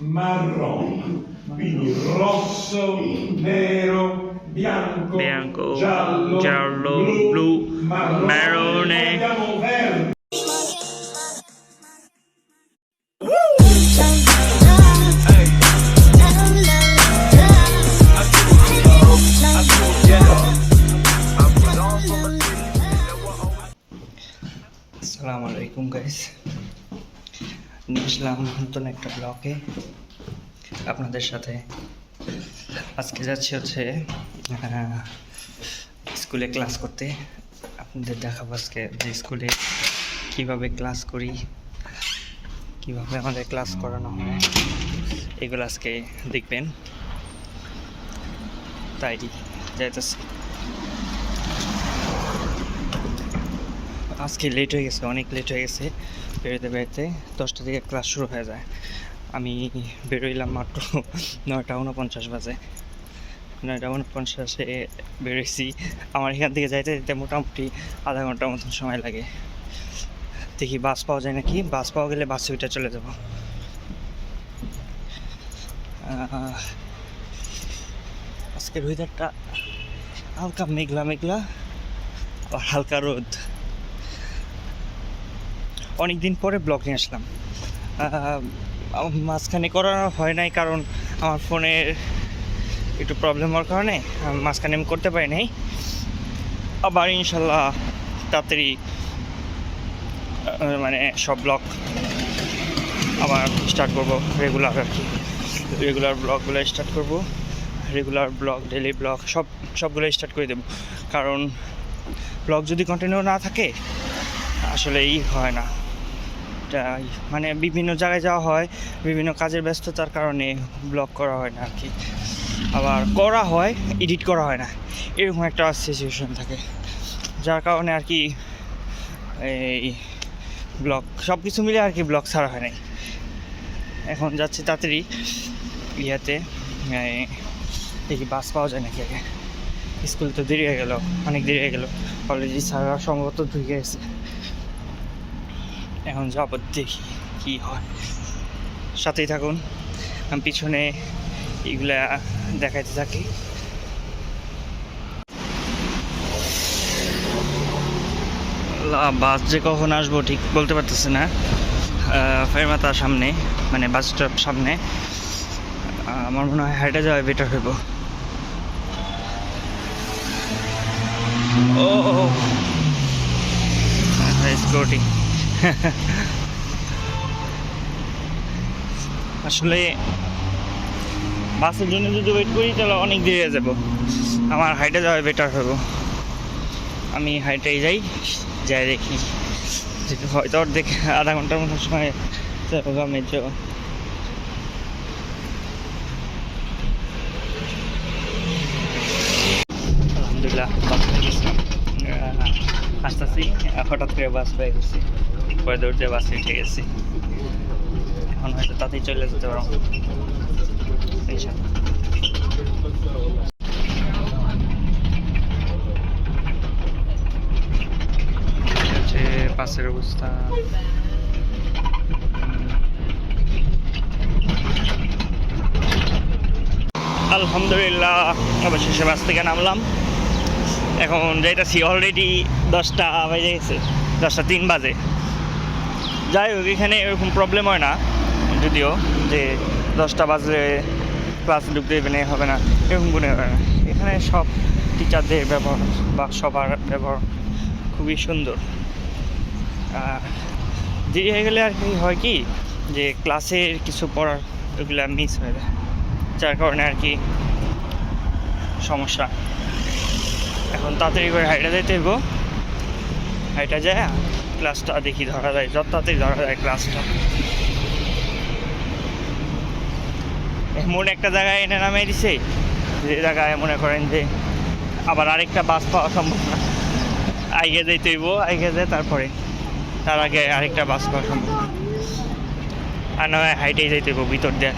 marrone, quindi rosso, nero, bianco, bianco giallo, giallo, blu, blu marrone, marrone. Assalamualaikum guys. আসলাম নতুন একটা ব্লকে আপনাদের সাথে আজকে যাচ্ছি হচ্ছে স্কুলে ক্লাস করতে। আপনাদের দেখাবো আজকে যে স্কুলে কীভাবে ক্লাস করি, কীভাবে আমাদের ক্লাস করানো হয়, এগুলো আজকে দেখবেন। তাই যাইতেছি। আজকে লেট হয়ে গেছে, অনেক লেট হয়ে গেছে। বেরোতে বেরোতে দশটা থেকে ক্লাস শুরু হয়ে যায়। আমি বেরোইলাম মাত্র নয়টা উনপঞ্চাশ বাজে। নয়টা উনপঞ্চাশে বেরোইছি। আমার এখান থেকে যাইতে যেতে মোটামুটি আধা ঘণ্টার মতন সময় লাগে। দেখি বাস পাওয়া যায় নাকি? বাস পাওয়া গেলে বাসে উঠে চলে যাব। আজকের ওয়েদারটা হালকা মেঘলা মেঘলা, আর হালকা রোদ। অনেক দিন পরে ব্লগ নিয়ে আসলাম। মাঝখানে করা হয় নাই কারণ আমার ফোনের একটু প্রবলেম হওয়ার কারণে মাঝখানে আমি করতে পারি নাই। আবার ইনশাল্লাহ তাড়াতাড়ি মানে সব ব্লগ আবার স্টার্ট করব রেগুলার আর কি। রেগুলার ব্লগগুলো স্টার্ট করব রেগুলার ব্লগ ডেলি ব্লগ, সব সবগুলো স্টার্ট করে দেবো। কারণ ব্লগ যদি কন্টিনিউ না থাকে আসলে আসলেই হয় না। এটা মানে বিভিন্ন জায়গায় যাওয়া হয়, বিভিন্ন কাজের ব্যস্ততার কারণে ব্লগ করা হয় না আর কি আবার করা হয় এডিট করা হয় না। এরকম একটা সিচুয়েশন থাকে। যার কারণে আর কি এই ব্লগ সব কিছু মিলে আর কি ব্লগ ছাড়া হয় নাই। এখন যাচ্ছি তাড়াতাড়ি ইয়াতে দেখি বাস পাওয়া যায় নাকি আগে। স্কুল তো দেরি হয়ে গেল, অনেক দেরি হয়ে গেল। কলেজে স্যাররা সম্ভবত ঢুকে গেছে। এখন যাব দেখি কি হয়। সাথেই থাকুন, আমি পিছনে এগুলা দেখাইতে থাকি। বাস যে কখন আসব ঠিক বলতে পারতেছি না। ফেরমাতার সামনে মানে বাস স্টপ সামনে। আমার মনে হয় হাইটে যাওয়া বেটার হইব। ও স্কুটি। আসলে বাসের জন্য যদি ওয়েট করি, তাহলে অনেক দেরি হয়ে যাব। আমার হাইটে যাওয়া বেটার হইব আমি হাইটেই যাই যাই দেখি। যেটা হয়তো অর্ধেক আধা ঘণ্টার মতো সময় আমি আলহামদুলিল্লাহ, বাস পেয়ে হঠাৎ করে বাস পেয়ে গেছি। পরে দৌড় দিয়ে বাসে উঠে গেছি। এখন হয়তো তাতেই চলে যেতে পারব। ইনশাআল্লাহ। বাসের অবস্থা। আলহামদুলিল্লাহ অবশেষে বাস থেকে নামলাম। এখন যাইতেছি অলরেডি দশটা বেজে গেছে। দশটা তিন বাজে। যাই হোক, এখানে এরকম প্রবলেম হয় না। যদিও যে দশটা বাজলে ক্লাস ঢুকতে মানে হবে না, এরকম কোনো হবে না। এখানে সব টিচারদের ব্যবহার বা সবার ব্যবহার খুবই সুন্দর। দেরি হয়ে গেলে আর কি হয় কি যে ক্লাসের কিছু পড়ার ওগুলো মিস হয়ে যায়। যার কারণে আর কি সমস্যা। এখন তাড়াতাড়ি করে হাইটা যাইতে হইব। হাইটা যায় ক্লাসটা দেখি, ধরা যায় যত তাড়াতাড়ি ধরা যায় ক্লাসটা এমন একটা জায়গায় এনে নামিয়ে দিছে, যে জায়গায় মনে করেন যে আবার আরেকটা বাস পাওয়া সম্ভব না। আইগে যাইতে হইব, আইগে যায় তারপরে, তার আগে আরেকটা বাস পাওয়া সম্ভব না। আর নয় হাইটেই যাইতে হইব, ভিতর দিয়ে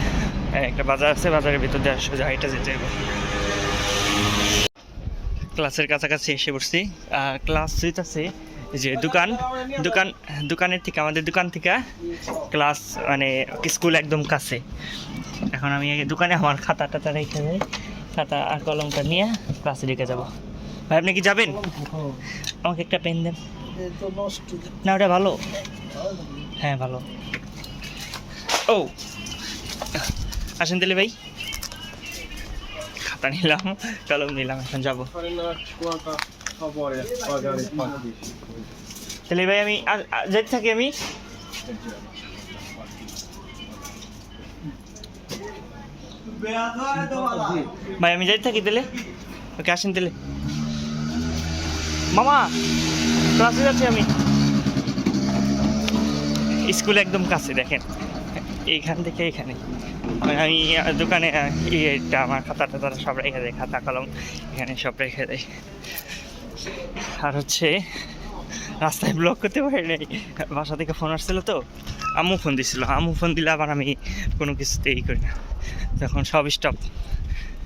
একটা বাজার আছে, বাজারের ভিতর দিয়ে সোজা হাইটে যেতে হইব। ক্লাসের কাছাকাছি এসে পড়ছি। ক্লাস যেতেছে এই যে দোকান দোকান, দোকানের থেকে, আমাদের দোকান থেকে ক্লাস মানে স্কুল একদম কাছে। এখন আমি দোকানে আমার খাতা টাতা রেখে যাই খাতা আর কলমটা নিয়ে ক্লাসে রেখে যাব। ভাই, আপনি কি যাবেন? আমাকে একটা পেন দেন। না, ওটা ভালো। হ্যাঁ ভালো। ও, আসেন তাহলে ভাই। খাতা নিলাম, কলম নিলাম, এখন যাব। তাহলে ভাই আমি যেতে থাকি আমি ভাই আমি যাইতে থাকি তাহলে ওকে আসেন তাহলে মামা ক্লাসে যাচ্ছি আমি স্কুল একদম কাছে দেখেন এইখান থেকে এখানে আমি- দোকানে ইয়েটা আমার খাতা টাতা সব রেখে দেয় খাতা কলম এখানে সব রেখে দেয় আর হচ্ছে, রাস্তায় ব্লক করতে পারি নাই। বাসা থেকে ফোন আসছিল তো, আম্মু ফোন দিছিল। আম্মু ফোন দিলে আবার আমি কোনো কিছুতেই করি না। তখন সব স্টপ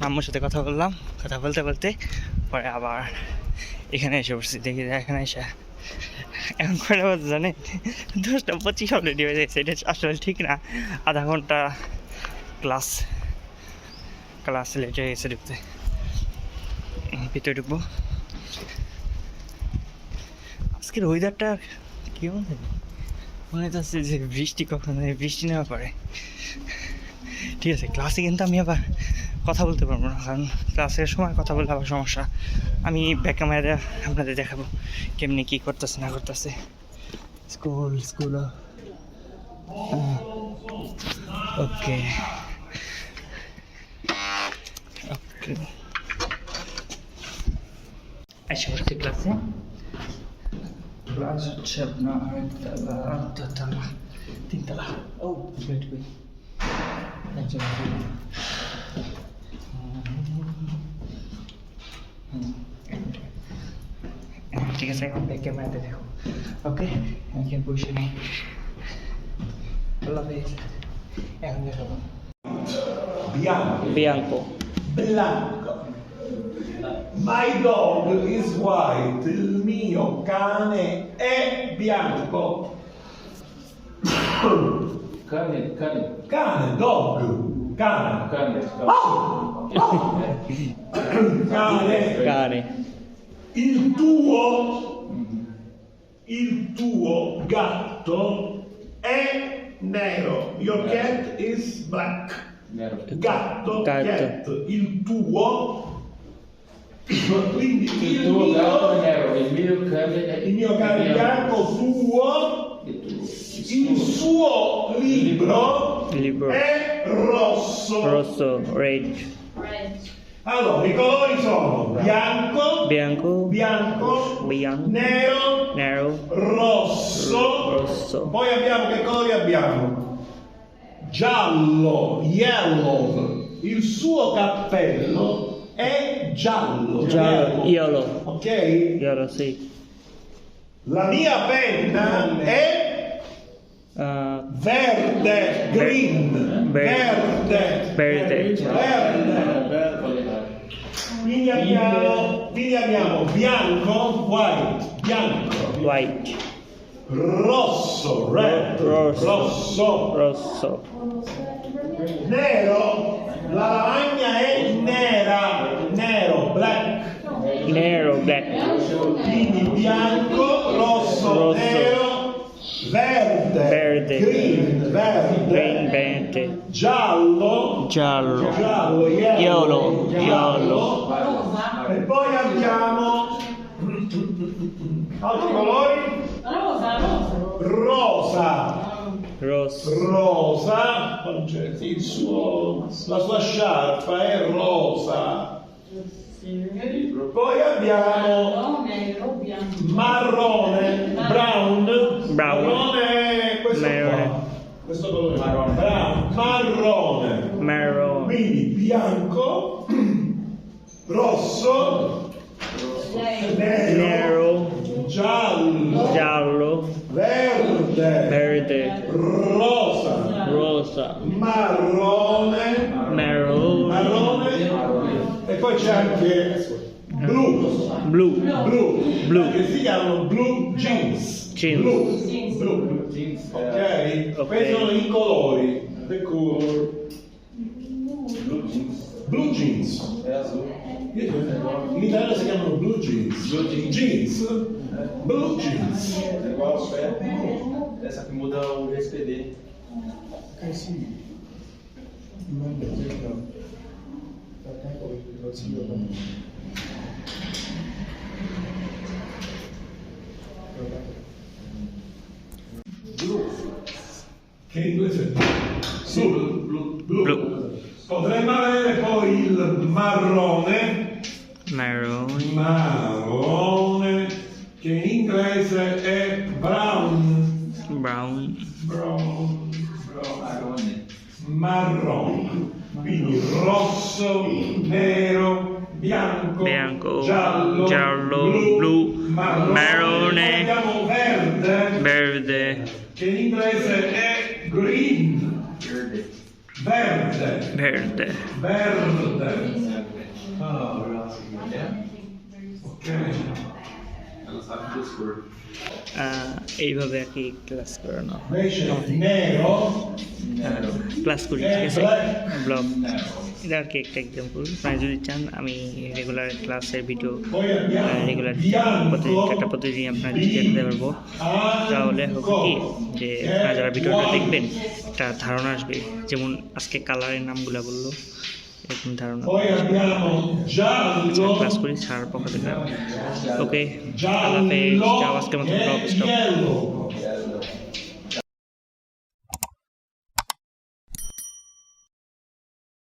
আম্মুর সাথে কথা বললাম, কথা বলতে বলতে পরে আবার এখানে এসে পড়ছি দেখি এখানে এসে এখন করে বাজে জানে? দশটা পঁচিশ অলরেডি হয়ে যাচ্ছে, এটা আসলে ঠিক না। আধা ঘণ্টা ক্লাস ক্লাস লেট হয়ে গেছে ঢুকতে। ভিতরে ঢুকবো। আজকের ওয়েদারটা কেমন থাকে মনে হচ্ছে যে বৃষ্টি কখন বৃষ্টি নেওয়া পরে। ঠিক আছে ক্লাসে কিন্তু আমি আবার কথা বলতে পারব না, কারণ ক্লাসের সময় কথা বললে আবার সমস্যা। আমি ব্যাক ক্যামেরা আপনাদের দেখাবো, কেমনি কী করতেছে, না করতেছে। স্কুল স্কুল ওকে ওকে পড়ছি ক্লাসে ক্লাস হচ্ছে আপনার তলা দোতলা তিনতলা ও ওয়েট ওয়েট একজন ঠিক আছে এখন ব্যাক ক্যামেরাতে দেখো ওকে এখন বসে নেই আল্লাহ হাফেজ এখন দেখাবো Bianco. বিয়াঙ্কো Blanco. My dog is white. Il mio cane è bianco. Cane, cane, Cane, dog. Cane. cane. Cane. কারে Il tuo, il tuo gatto è nero. Your cat is black. Nero. Gatto, Gatto. cat. Il tuo. Quindi il, il tuo mio, il mio caricato, il mio caricato suo, il suo libro, libro. è rosso. Rosso, red. Allora, i colori sono bianco, bianco, bianco, bianco nero, nero, rosso. rosso. Poi abbiamo che colori abbiamo? Giallo, yellow. Il suo cappello è giallo. giallo yellow Ok? yellow sì La mia penna è uh, verde, green. Verde. Verde. Verde. Verde. Quindi abbiamo, quindi abbiamo bianco, white, bianco, white rosso, red, Rosso. rosso, rosso nero, la lavagna è nera, nero, black, nero black quindi bianco, rosso, Rosso. nero, verde, Verde. green, verde, green verde. giallo, giallo. giallo, yellow, Yellow, e poi abbiamo altri colori, Rosa, rosa. rosa, rosa, sì, il suo, la sua sciarpa è rosa. Poi abbiamo No, nero, bianco. marrone, brown, Brown. marrone, questo Marrone. qua, questo colore, Marrone. brown, marrone, marron quindi bianco, rosso, nero, nero. giallo, giallo. verde, verde. Rosa, rosa. Marrone, c'è anche blu, blue blu, Blu. che si chiamano blue jeans. Jeans. Blu, Jeans. blu. Ok? Ok. Questi sono i colori. The color. Blue jeans. In Italia si chiamano blue jeans. Blue jeans. Jeans. Blue jeans. É igual a pé. Essa que muda o SPD perché poi lo zio con blu. Che inglese è? settimane sul blu, blu. blu. potremmo avere poi il marrone. Marrone. Marrone che in inglese è brown. Brown. Brown, brown. marrone. Marrone quindi rosso, nero, bianco, Bianco, giallo, giallo, blu, blu, marrone, marrone, verde, verde. Che in inglese è green, Verde. verde, verde. Verde, এইভাবে আর কি class করানো হয় class করি ঠিক আছে? Blog এটা আর কি একটা এক্সাম্পল আপনারা যদি চান আমি রেগুলার ক্লাসের ভিডিও রেগুলার একটা প্রতিদিন আপনার দিতে পারব। তাহলে হবে কি যে আপনারা যারা ভিডিওটা দেখবেন একটা ধারণা আসবে। যেমন আজকে কালারের নামগুলো বলল। এরকম ধারণা। ক্লাস করি ছাড়ার পক্ষ থেকে ওকে আল্লাহ হাফেজ আজকের মতো স্টপ.